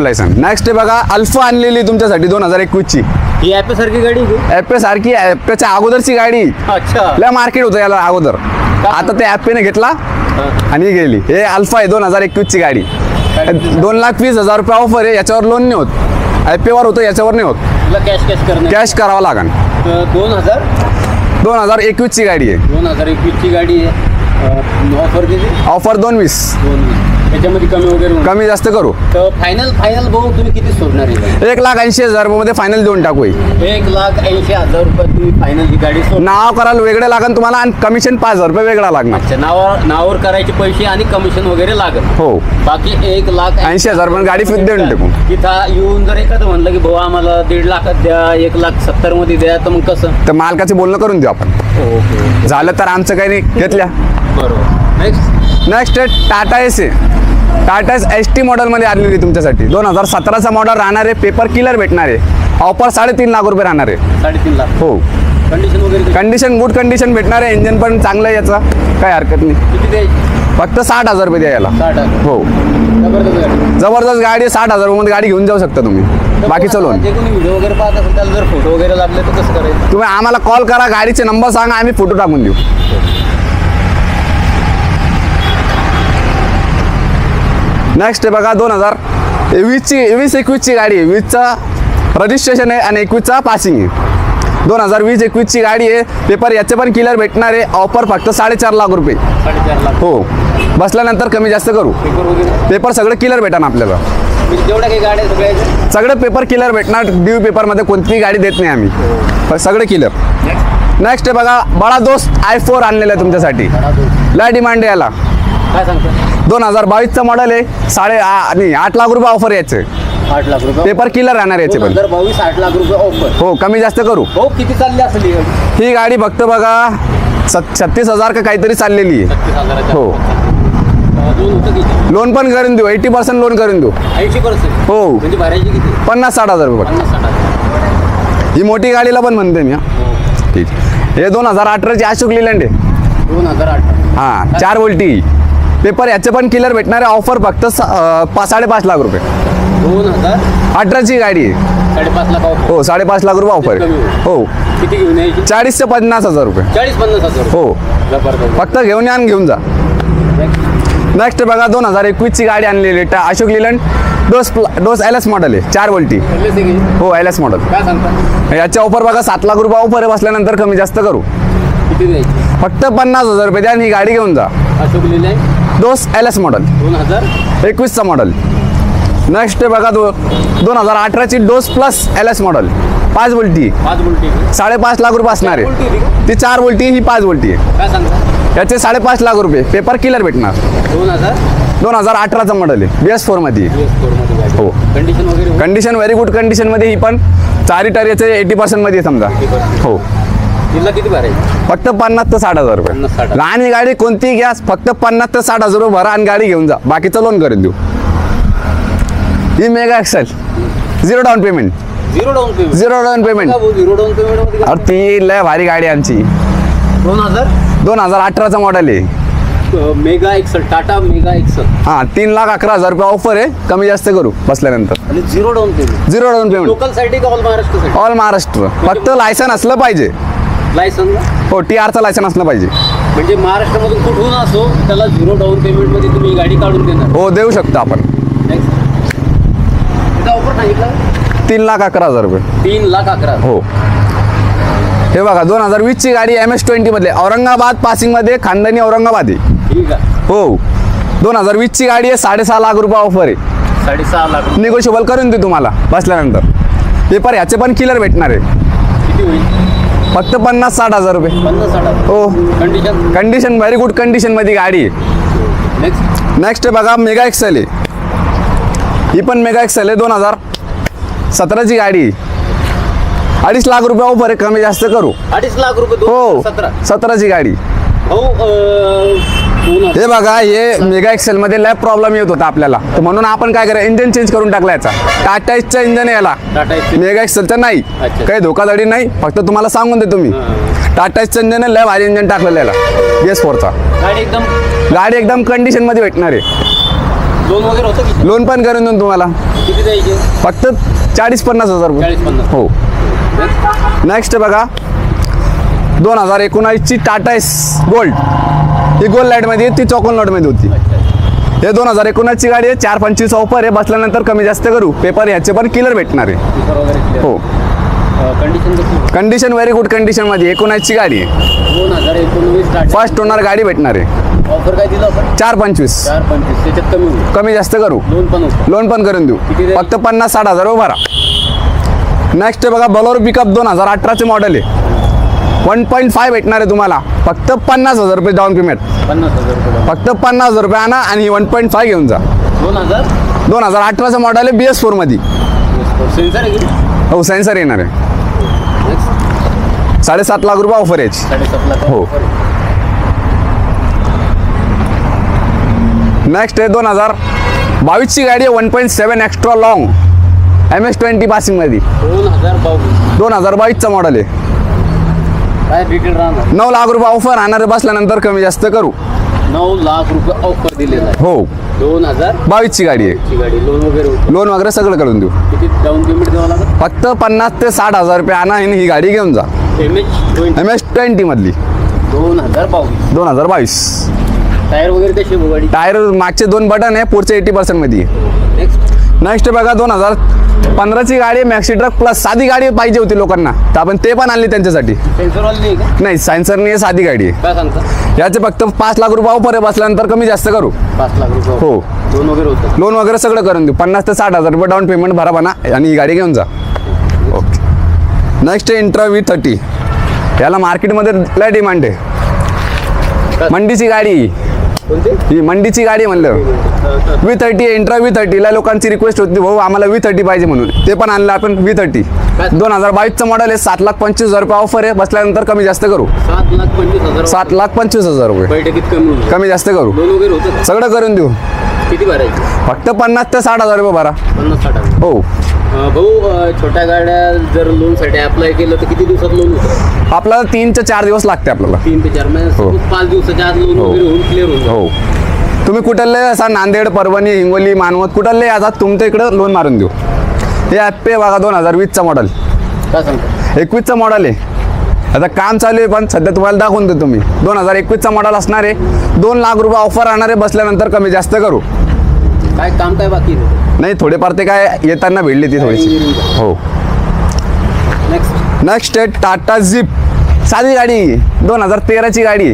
Licence next बघा alpha आणलेली तुमच्यासाठी दोन हजार एकवीसची. ही ॲपे सारखी गाडी आहे की? सारखी अगोदरची गाडी. अच्छा. लय मार्केट होतं याला अगोदर. आता ते ॲपेने घेतला आणि गेली. हे अल्फा आहे दोन हजार एकवीसची गाडी. दोन लाख वीस हजार रुपये ऑफर आहे याच्यावर लोन नाही होत. ॲपेवर होतं याच्यावर नाही होत. तुला कॅश कॅश करणं कॅश करावं लागेल तर दोन हजार? दोन हजार एकवीसची गाडी आहे. दोन हजार एकवीसची गाडी आहे. ऑफर किती? ऑफर दोन वीस. दोन वीस. त्याच्यामध्ये कमी वगैरे होणार. कमी जास्त करू. तर फायनल फायनल भाऊ तुम्ही किती सोडणार आहे? एक लाख ऐंशी हजार रुपयामध्ये फायनल देऊन टाकू ही. एक लाख ऐंशी हजार रुपये तुम्ही फायनल ही गाडी सोड नाव करायला वेगळं लागेल तुम्हाला आणि कमिशन पाच हजार रुपये वेगळा लागणार. अच्छा नावावर नावावर करायचे पैसे आणि कमिशन वगैरे लागेल हो. बाकी एक लाख ऐंशी हजार रुपये गाडी फिट देऊन टाकू. तिथं येऊन जर एखादं म्हणलं की भाऊ आम्हाला दीड लाखात द्या एक लाख सत्तरमध्ये द्या तर मग कसं? तर मालकाचे बोलणं करून देऊ आपण. ओके झालं तर आमचं काही नाही घेतल्या. बरोबर. नेक्स्ट नेक्स्ट टाटा एस आहे टाटा एस टी मॉडेलमध्ये आलेली तुमच्यासाठी. दोन हजार सतराचा मॉडेल राहणार आहे पेपर किलर भेटणार आहे. ऑफर साडेतीन लाख रुपये राहणार आहे. साडेतीन लाख. हो. कंडिशन वगैरे? कंडिशन गुड कंडिशन भेटणार आहे इंजन पण चांगलं आहे याचा. काही हरकत नाही. किती द्यायची? फक्त साठ हजार रुपये द्यायला साठ हजार. हो. जबरदस्त गाडी. जबरदस्त गाडी आहे साठ हजार रुपयामध्ये गाडी घेऊन जाऊ शकता तुम्ही. बाकीचं लोन जे कोणी व्हिडिओ वगैरे पाहत असेल त्याला जर फोटो वगैरे लागले तर कसं करायचं? तुम्ही आम्हाला कॉल करा गाडीचे नंबर सांगा आम्ही फोटो टाकून देऊ. नेक्स्ट आहे बघा दोन हजार वीसची वीस एकवीसची गाडी आहे. वीसचा रजिस्ट्रेशन आहे आणि एकवीसचा पासिंग आहे. दोन हजार वीस एकवीसची गाडी आहे. पेपर याचे पण क्लिअर भेटणार आहे. ऑफर फक्त साडेचार लाख रुपये. हो. बसल्यानंतर कमी जास्त करू. पेपर सगळं क्लिअर भेटणार आपल्याला. म्हणजे सगळं पेपर क्लिअर भेटणार. ड्यू पेपरमध्ये कोणतीही गाडी देत नाही आम्ही. सगळं क्लिअर नेक्स्ट आहे बघा बडा दोस्त आय फोर आणलेला आहे तुमच्यासाठी. लय डिमांड आहे याला. काय सांगता? दोन हजार बावीसचं मॉडेल आहे. साडे आ- नाही आठ लाख रुपये ऑफर याचे आठ लाख रुपये पेपर क्लिअर राहणार याचे दोन पण हजार बावीस आठ लाख रुपये ऑफर हो कमी जास्त करू. हो किती चालली असेल ही गाडी? फक्त बघा सत छत्तीस हजार का काहीतरी चाललेली आहे. हो. अं, दोन होतं किती लोन पण करून देऊ एटी पर्सेंट लोन करून देऊ. ऐंशी पर्सेंट हो. म्हणजे भरायची किती? पन्नास साठ हजार रुपये पन्नास साठ हजार. ही मोठी गाडीला पण म्हणते मी हा. ठीक. हे दोन हजार अठराची अशोक लिलंड आहे. दोन हजार आठ हां चार वोल्टी. पेपर याचे पण क्लिअर भेटणार आहे ऑफर फक्त सा- अं, पा साडेपाच लाख रुपये. दोन हजार? अठराची गाडी आहे. साडेपाच लाख ऑफर हो साडेपाच लाख रुपये ऑफर आहे. हो. किती घेऊन यायची? चाळीस ते पन्नास हजार रुपये. चाळीस पन्नास हजार हो. जबरदस्त फक्त घेऊन या आणि घेऊन जा. नेक्स्ट बघा दोन हजार एकवीसची गाडी आणलेली टा- अशोक लिलंड डोस प्ला- डोस एल एस मॉडेल आहे. चार वोल्टी? हो एल एस मॉडेल काय सांगता? याची ऑफर बघा सात लाख रुपये ऑफर आहे. बसल्यानंतर कमी जास्त करू. किती द्यायची? फक्त पन्नास हजार रुपये द्या आणि ही गाडी घेऊन जा. अशोक लिहिलंय डोस एल एस मॉडेल दोन हजार? एकवीसचा मॉडेल नेक्स्ट बघा दो दोन हजार अठराची Dost plus L S model पाच वोल्टी पाच बुलटी साडेपाच लाख रुपये असणार आहे? ती चार वोल्टी ही पाच वोल्टी आहे. काय सांगता? याचे साडेपाच लाख रुपये. पेपर किलर भेटणार. दोन हजार? दोन हजार अठराचा मॉडेल आहे. बी एस फोरमध्ये हो. कंडिशन वगैरे. कंडिशन व्हेरी गुड कंडिशनमध्ये ही पण चारी टर याचे एटी पर्सेंटमध्ये समजा. 80%. हो. तिला किती भरायची फक्त पन्नास ते साठ हजार रुपये. पन्नास साठ हजार. लहान गाडी कोणतीही घ्या फक्त पन्नास ते साठ हजार रुपये भरा आणि गाडी घेऊन जा. बाकीचं लोन करून देऊ. ही mega XL zero down payment zero down payment zero down payment zero down पेमेंटमध्ये? अरे ती लय भारी गाडी आहे आमची. दोन हजार? दोन हजार अठराचा मॉडेल आहे. Mega XL Tata mega XL हां तीन लाख अकरा हजार रुपये ऑफर आहे. कमी जास्त करू बसल्यानंतर. आणि zero down payment zero down payment लोकलसाठी का ऑल महाराष्ट्र ऑल महाराष्ट्र फक्त लायसन असलं पाहिजे. लायसन हो टी आरचं लायसन असलं पाहिजे. म्हणजे महाराष्ट्रामधून कुठून असो त्याला झिरो डाऊन पेमेंटमध्ये तुम्ही गाडी काढून देणार. हो देऊ शकतो आपण. ऑफर सांगितलं? तीन लाख अकरा हजार रुपये. तीन लाख अकरा हो. हे बघा दोन हजार वीसची गाडी एम एस ट्वेंटीमधले औरंगाबाद पासिंगमध्ये खानदानी औरंगाबाद आहे. ठीक आहे. हो. दोन हजार वीसची गाडी आहे साडेसहा लाख रुपये ऑफर आहे. साडेसहा लाख निगोशिएबल करून दे तुम्हाला बसल्यानंतर. पेपर ह्याचे पण क्लिअर भेटणार आहे. किती होईल? फक्त पन्नास साठ हजार रुपये. हो. कंडिशन कंडिशन व्हेरी गुड कंडिशनमध्ये गाडी आहे. नेक्स्ट नेक्स्ट बघा मेगा एक्सेल आहे. ही पण मेगा एक्सेल आहे दोन हजार सतराची गाडी. अडीच लाख रुपये ऑफर आहे कमी जास्त करू. अडीच लाख रुपये हो सतराची गाडी भाऊ हे बघा हे मेगा एक्सेल मध्ये लॅब प्रॉब्लेम येत होता आपल्याला. तर म्हणून आपण काय करा इंजन चेंज करून टाकला याचा. टाटा एसचा इंजन याला. मेगा एक्सेलचं नाही. काही धोकाधडी नाही. फक्त तुम्हाला सांगून दे तुम्ही. टाटा इंजन आहे लय भारी इंजन टाकलेलं याला. एस फोरचा गाडी एकदम गाडी एकदम कंडिशनमध्ये भेटणार आहे. लोन वगैरे होतं लोन पण करून देऊन तुम्हाला. फक्त चाळीस पन्नास. हजार हो. नेक्स्ट बघा. दोन हजार एकोणावीसची टाटा एस गोल्ड ही गोल्ड लाईटमध्ये ती चॉकोल नोटमध्ये होती. हे दोन हजार एकोणासची गाडी आहे. चार पंचवीस ऑफर आहे. बसल्यानंतर कमी जास्त करू. पेपर ह्याचे पण किलर भेटणार आहे. हो. कंडिशन कंडिशन व्हेरी गुड कंडिशनमध्ये एकोणासची गाडी आहे. फर्स्ट ओनर गाडी भेटणार आहे. ऑफर काय दिलं चार पंचवीस. कमी जास्त करू. लोन पण करून देऊ? फक्त पन्नास साठ हजार भरा नेक्स्ट बघा बलोर पिकअप दोन हजार अठराचे मॉडेल आहे. वन पॉईंट फाय भेटणार आहे तुम्हाला. फक्त पन्नास हजार रुपये डाऊन पेमेंट पन्नास हजार रुपये फक्त पन्नास हजार रुपये आणा आणि वन पॉईंट फाय घेऊन जा. दोन हजार? दोन हजार अठराचं मॉडेल आहे बी एस फोरमध्ये सेन्सर आहे की हो सेन्सर येणार आहे. साडेसात लाख रुपये ऑफर याची. साडेसात लाख हो. नेक्स्ट आहे. दोन हजार बावीसची गाडी आहे one point seven extra long M S twenty पासिंगमध्ये दोन हजार बावीस. दोन हजार बावीसचं मॉडेल आहे. काय डिटेल राहणार? नऊ लाख रुपये ऑफर आणणारे बसल्यानंतर कमी जास्त करू. नऊ लाख रुपये ऑफर दिलेला आहे. हो. दोन हजार बावीसची गाडी आहे. ची गाडी. लोन वगैरे होतं. लोन वगैरे सगळं करून देऊ. किती डाऊन पेमेंट द्यावं लागेल? फक्त पन्नास ते साठ हजार रुपये आणा आणि ही गाडी घेऊन जा. M H twenty M S ट्वेंटीमधली दोन हजार बावीस. दोन हजार बावीस. टायर वगैरे कशी आहे गाडी? टायर मागचे दोन बटन आहे पुढचे एटी पर्सेंटमध्ये नेक्स्ट नेक्स्ट बघा दोन हजार पंधराची गाडी मॅक्सी ट्रक प्लस साधी गाडी पाहिजे होती लोकांना. तर आपण ते पण आणली त्यांच्यासाठी. नाही सायन्सरनी साधी गाडी आहे. याचे फक्त पाच लाख रुपये ऑफर आहे बसल्यानंतर कमी जास्त करू. पाच लाख रुपये हो. लोन वगैरे होतं? लोन वगैरे सगळं करून देऊ. पन्नास ते साठ हजार रुपये डाऊन पेमेंट भरा म्हणा आणि ही गाडी घेऊन जा. Okay next intra V thirty याला मार्केटमध्ये लय डिमांड आहे. मंडीची गाडी. ही मंडीची गाडी म्हणलं. व्ही थर्टी इंट्रा व्ही थर्टीला लोकांची रिक्वेस्ट होती भाऊ आम्हाला व्ही थर्टी पाहिजे म्हणून. ते पण आणलं आपण व्ही थर्टी दोन हजार बावीसचं मॉडेल आहे सात लाख पंचवीस हजार रुपये ऑफर आहे बसल्यानंतर कमी जास्त करू. सात लाख पंचवीस हजार रुपये. कमी जास्त करू? सगळं करून देऊ. किती भरायचे? फक्त पन्नास ते साठ हजार रुपये भरा. हो. भाऊ छोट्या गाड्या जर लोनसाठी अप्लाय केलं तर किती दिवसात लोन होतं? आपल्याला तीन ते चार दिवस लागते आपल्याला. तीन ते चार हो. suppose पाच दिवसाच्या आत लोन हो. वगैरे होऊन क्लिअर होऊन जातं. हो. तुम्ही कुठले असा नांदेड परभणी हिंगोली मानवत कुठले आता तुमच्या इकडं लोन मारून देऊ. हे ॲप्पे बघा दोन हजार वीसचा मॉडेल काय सांगता? एकवीसचा मॉडेल आहे. आता काम चालू आहे पण सध्या तुम्हाला दाखवून देतो मी. दोन हजार एकवीसचा मॉडेल असणार आहे. दोन लाख रुपये ऑफर आणणारे बसल्यानंतर कमी जास्त करू. काय काम काय बाकी नाही थोडेफार ते काय येताना भेटली ती थोडीशी. हो. नेक्स्ट नेक्स्ट आहे टाटा झिप साधी गाडी दोन हजार तेराची गाडी.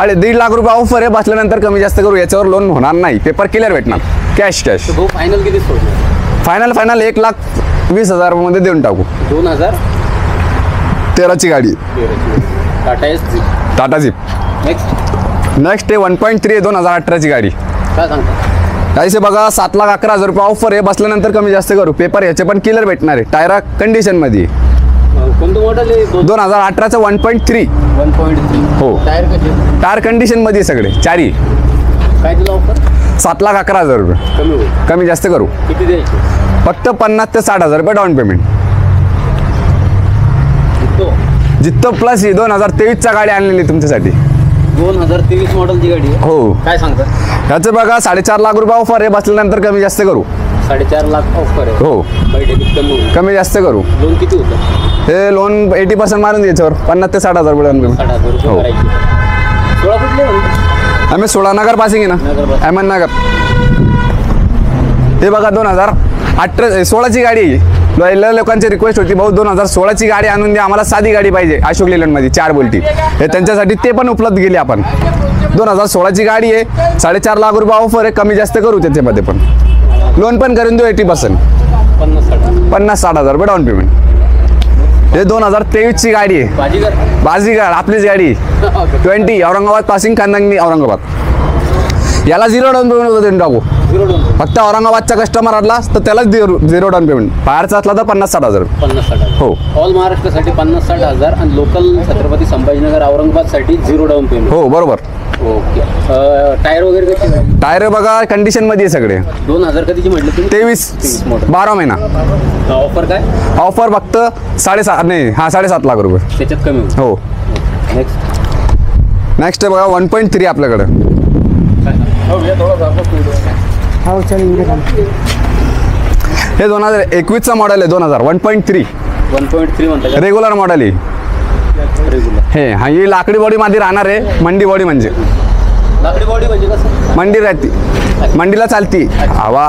अरे दीड लाख रुपये ऑफर आहे बसल्यानंतर कमी जास्त करू याच्यावर लोन होणार नाही. पेपर क्लिअर भेटणार. कॅश कॅश फायनल किती फायनल फायनल एक लाख वीस हजारमध्ये देऊन टाकू. दोन हजार तेराची गाडी. टाटा झिप नेक्स्ट नेक्स्ट आहे वन पॉईंट थ्री दोन हजार अठराची गाडी. काय सांगता? काहीसे बघा सात लाख अकरा हजार रुपये ऑफर आहे. बसल्यानंतर कमी जास्त करू. पेपर याचे पण क्लिअर भेटणार आहे. टायरा कंडिशनमध्ये अं, कोणतं मॉडेल आहे? दोन हजार अठराचं one point three one point three हो. टायर कसे टायर कंडिशनमध्ये सगळे. चारी. काय दिलं ऑफर सात लाख अकरा हजार रुपये. कमी होईल. कमी जास्त करू. किती द्यायचे? फक्त पन्नास ते साठ हजार रुपये डाऊन पेमेंट तो जित्तो प्लस ही दोन हजार तेवीसचा गाडी आणलेली तुमच्यासाठी. दोन हजार तेवीस मॉडेलची गाडी आहे. हो. काय सांगता? ह्याचं बघा साडेचार लाख रुपये ऑफर आहे बसल्यानंतर कमी जास्त करू. साडेचार लाख ऑफर आहे. हो. कमी होईल. कमी जास्त करू. लोन किती होतं? हे लोन एटी पर्सेंट मारून दे याच्यावर. पन्नास ते साठ हजार रुपये साठ हजार रुपये हो. भरायचे सोळा कुठले म्हणते आम्ही सोळा नगर पासिंग आहे नगर ना पासिंग. अहमदनगर. हे बघा दोन हजार अठरा सोळाची गाडी आहे लय लोकांची रिक्वेस्ट होती भाऊ दोन हजार सोळाची गाडी आणून द्या आम्हाला साधी गाडी पाहिजे. अशोक लेलंडमध्ये चार बोल्टी हे त्यांच्यासाठी ते पण उपलब्ध केले आपण. दोन हजार सोळाची गाडी आहे साडेचार लाख रुपये ऑफर आहे कमी जास्त करू त्याच्यामध्ये पण. लोन पण करून देऊ एटी पर्सेंट पन्नास साठ हजार. रुपये डाऊन पेमेंट हे दोन हजार तेवीसची गाडी आहे. बाजीगर बाजीगाड आपलीच गाडी ट्वेंटी औरंगाबाद पासिंग कांदंगनी औरंगाबाद. याला झिरो डाऊन पेमेंट टाकू. फक्त औरंगाबादचा कस्टमर असला तर त्यालाच झिरो डाऊन पेमेंट बाहेरचा असला तर पन्नास साठ हजार. पन्नास साठ हजार. हो. ऑल महाराष्ट्रासाठी पन्नास साठ हजार आणि लोकल छत्रपती संभाजीनगर औरंगाबादसाठी झिरो डाऊन पेमेंट हो बरोबर. ओके टायर वगैरे कसे टायर बघा कंडिशनमध्ये आहे सगळे. दोन हजार कधीची म्हटलं तुम्ही? तेवीस बारा महिना. ऑफर काय? ऑफर फक्त साडेसात नाही हा साडेसात लाख रुपये. त्याच्यात कमी हो. नेक्स्ट नेक्स्ट बघा वन पॉईंट थ्री आपल्याकडे. हे दोन हजार एकवीसचा मॉडेल आहे दोन हजार. One point three one point three म्हणता का? रेग्युलर मॉडेल आहे रेग्युलर हे हा ही लाकडी बॉडी मध्ये राहणार आहे मंडी बॉडी म्हणजे. लाकडी बॉडी म्हणजे कसं? मंडी राहते. मंडीला चालती. हवा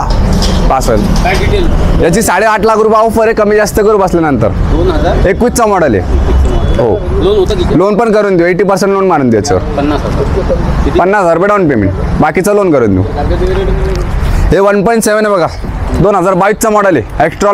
पासल काय डिटेल याची साडेआठ लाख रुपये ऑफर आहे कमी जास्त करू बसल्यानंतर. दोन हजार? एकवीसचा मॉडेल आहे. हो. लोन होतं किती लोन पण करून देऊ. एटी पर्सेंट लोन मारून पन्नास हजार. किती पन्नास हजार रुपये डाऊन पेमेंट बाकीचं लोन करून देऊ. हे वन पॉईंट सेवन आहे बघा. दोन हजार बावीसचा मॉडेल आहे. एक्स्ट्रा